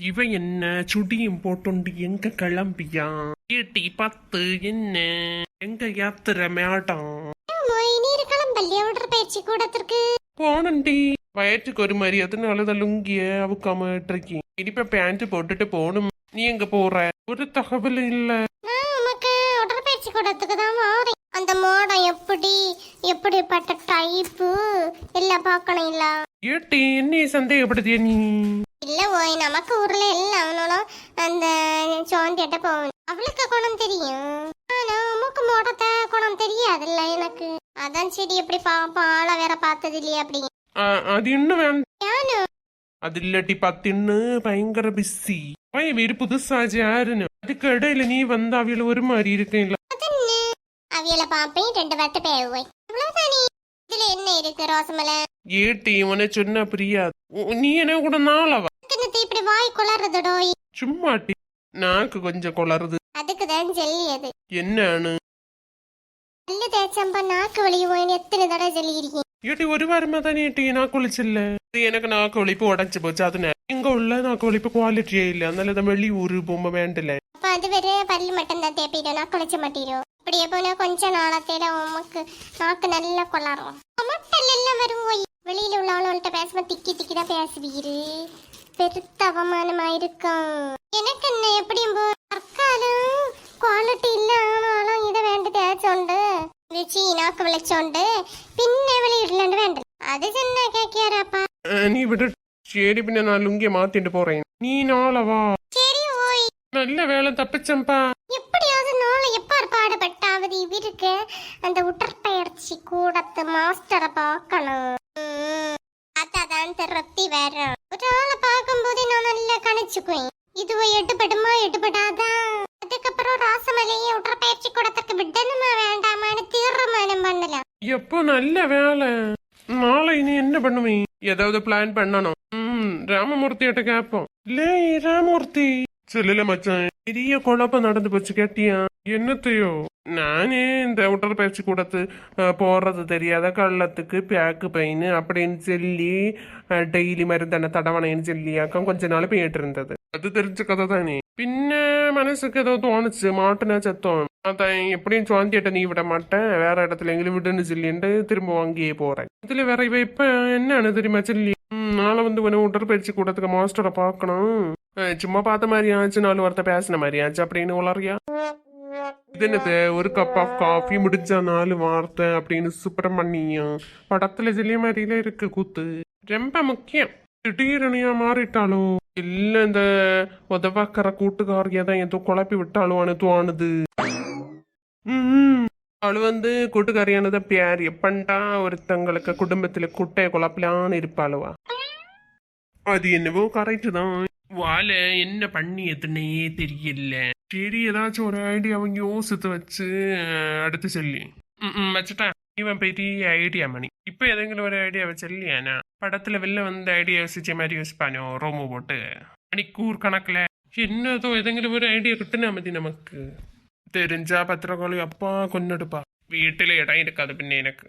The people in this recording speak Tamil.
இவன் என்ன சுடியும் போட்டுண்டு எங்க கிளம்பியா? ஏட்டி பத்து என்ன? எங்க யாத்திர மேடம்? பயிற்சி கூடத்திற்கு? போனண்டி. வயிற்றுக்கு ஒரு மாதிரி அதனால தான் லுங்கிய அவுக்காமட்டு இருக்கேன் இனிப்ப பேண்ட் போட்டுட்டு போகணும் நீ எங்க போற? ஒரு தகவல் இல்ல. நமக்கு உடற்பயிற்சி கூடத்துக்கு தான் மாறி. அந்த மோடம் எப்படி? எப்படிப்பட்ட டைப்பு எல்லாம் பார்க்கணும் இல்ல. ஏட்டி என்ன சந்தேகப்படுத்திய நீ? இல்ல ஓய் நமக்கு ஊர்ல எல்லாம் அவனோட அந்த சோந்திட்ட போகணும் அவளுக்கு குணம் தெரியும் ஆனா உமக்கு மோடத்தை குணம் தெரியாதுல்ல எனக்கு அதான் சரி எப்படி பாப்போம் ஆளை வேற பார்த்தது இல்லையா அப்படி ஆ, அது இன்னும் வேண்டாம் யானு அது இல்லாட்டி பத்தின்னு பயங்கர பிஸி பையன் வீடு புதுசாச்சு யாருன்னு அதுக்கு இடையில நீ வந்த அவியல ஒரு மாதிரி இருக்கீங்களா அதென்ன அவியல பாப்பேன் ரெண்டு வார்த்தை பேவுவை அவ்வளவுதானே இதுல என்ன இருக்கு ரோசமலை ஏட்டி உன சொன்னா புரியாது உ- நீ என்ன கூட நாளவா அதுக்கு இப்படி வாய் குளறுதுடோய் சும்மாட்டி நாக்கு கொஞ்சம் குளருது அதுக்கு தான் ஜெல்லியது. என்னன்னு? பல்லு தேய்ச்சம்பா நாக்கு வலியுவோன்னு எத்தனை தடவை ஜெல்லியிருக்கீங்க? ஏட்டி ஒரு வாரமா தானே ஏட்டி நாக்கு ஒழிச்சில்ல இது எனக்கு நாக்கு ஒழிப்பு உடஞ்சு போச்சு அது நே- இங்க உள்ள நாக்கு ஒழிப்பு குவாலிட்டியே இல்ல. அதனால தான் வெளி ஊரு போக வேண்டல. அப்ப அது வரை பல்லு மட்டும் தான் தேப்பிடும் நாக்கு வலிச்ச மாட்டீரோ? இப்படியே போனா கொஞ்ச நாளத்தேல உமக்கு நாக்கு நல்லா கொள்ளாரும் மட்டல் எல்லாம் வரும் போய் வெளியில உள்ள ஆளுகள்கிட்ட பேசும்போது திக்கி திக்கி தான் பேசுவீரு பெருத்த அவமானமா இருக்கும் எனக்கு என்ன எப்படியும் போ தற்காலம் ക്വാളിറ്റി ഇല്ല ആണാളും ഇത് വേണ്ട തേച്ചോണ്ട് വെച്ച് ഈനാക്ക് വിളിച്ചോണ്ട് പിന്നെ വിളി ഇടലണ്ട് വേണ്ട അത് ചെന്ന കേക്കിയാരാപ്പാ அஹ், நீ விடு சரி பின்ன நான் லுங்கிய மாத்திட்டு போறேன் நீ நாளவா சரி ஓய் நல்ல வேலை தப்பிச்சம்பா எப்படியாவது நாளை எப்பார் பாடுபட்டாவது இவருக்கு அந்த உடற்பயிற்சி கூடத்து மாஸ்டரை பார்க்கணும் ம், அதான் திருப்தி வரும் ஒரு ஆளை பார்க்கும்போது நான் நல்லா கணிச்சுக்குவேன். இதுவோ எடுபடுமா எடுபடாதா அதுக்கப்புறம் ராசமலையை உடற்பயிற்சி கூடத்துக்கு விடணுமா வேண்டாமான்னு தீர்மானம் பண்ணலாம் எப்போ நல்ல வேலை? நாளை நீ என்ன பண்ணுவீ ஏதாவது பிளான் பண்ணணும். ம் ராமமூர்த்தியிட்ட கேப்போம் லே ராமமூர்த்தி. சொல்லல மச்சான் பெரிய குழப்பம் நடந்து போச்சு கேட்டியா? என்னத்தையோ? நானே இந்த உடற்பயிற்சி கூடத்து போடுறது தெரியாத கள்ளத்துக்கு பேக்கு பெயின் அப்படின்னு சொல்லி டெய்லி மருந்தான தடவணைன்னு சொல்லியாக்கம் கொஞ்ச நாள் போயிட்டு இருந்தது. அது தெரிஞ்ச கதை தானே. பின்ன மனசுக்கு ஏதோ தோணுச்சு மாட்டுனா செத்தோம். அதான் எப்படியும் சுவாந்தியிட்ட நீ விட மாட்டேன் வேற இடத்துல எங்களுக்கு விடுன்னு சொல்லிட்டு திரும்ப வாங்கியே போறேன். இதுல வேற இவ இப்ப என்னன்னு தெரியுமா சொல்லி நாளை வந்து உன உடற்பயிற்சி கூடத்துக்கு மாஸ்டரை பார்க்கணும். சும்மா பார்த்த மாதிரி ஆச்சு நாலு வார்த்தை பேசின மாதிரி ஆச்சு அப்படின்னு உளறியா? என்னது ஒரு கப் ஆஃப் காஃபி முடிஞ்சா நாலு வார்த்தை அப்படின்னு சுப்பிரமணியம். படத்துல ஜெல்லிய மாதிரில இருக்கு கூத்து. ரொம்ப முக்கியம். திடீரணியா மாறிட்டாலோ இல்ல இந்த உதவாக்கிற கூட்டுக்காரியா தான் ஏதோ குழப்பி விட்டாலும்னு தோணுது ம் அவள் வந்து கூட்டுக்காரியானத பியார் எப்பண்டா ஒருத்தங்களுக்கு குடும்பத்துல குட்டைய குழப்பலான்னு இருப்பாளுவா? அது என்னவோ கரெக்ட் தான். வாழை என்ன பண்ணி எத்தனையே தெரியல. சரி ஏதாச்சும் ஒரு ஐடியா அவங்க யோசித்து வச்சு அடுத்து சொல்லி ம் வச்சுட்டான் இவன் பற்றி ஐடியா மணி இப்போ ஏதெങ്കിലും ஒரு ஐடியா வச்சில்லையானா படத்தில் வெளில வந்து ஐடியா யோசிச்ச மாதிரி யோசிப்பானோ ரோமோ போட்டு மணிக்கூர் கணக்கில் என்னதோ ஏதெങ്കിലും ஒரு ஐடியா கிட்டுனா மதி நமக்கு தெரிஞ்சா பத்திரக்கோழி அப்பா கொண்டுடுப்பா வீட்டில் இடம் இருக்காது பின்ன எனக்கு